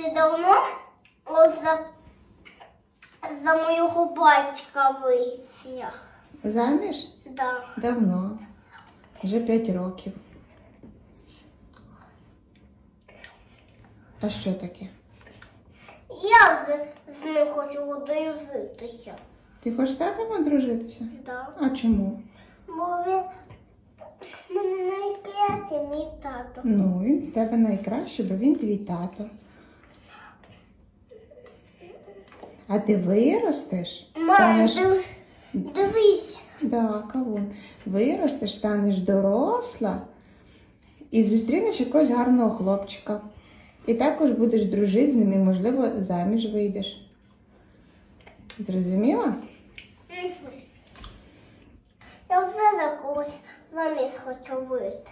Ти давно за, за моєго батька вийшла? Заміж? Да. Давно. Вже 5 років. А що таке? Я з, з ним хочу одружитися. Ти хочеш з татом одружитися? Да. А чому? Бо він мене найкраще мій тато. Ну, він в тебе найкраще, бо він твій тато. А ти виростеш? Станеш... див, дивись. Да, кавун. Виростеш, станеш доросла і зустрінеш якогось гарного хлопчика. І також будеш дружити з ним і, можливо, заміж вийдеш. Зрозуміла? Я вже за когось заміж хочу вийти.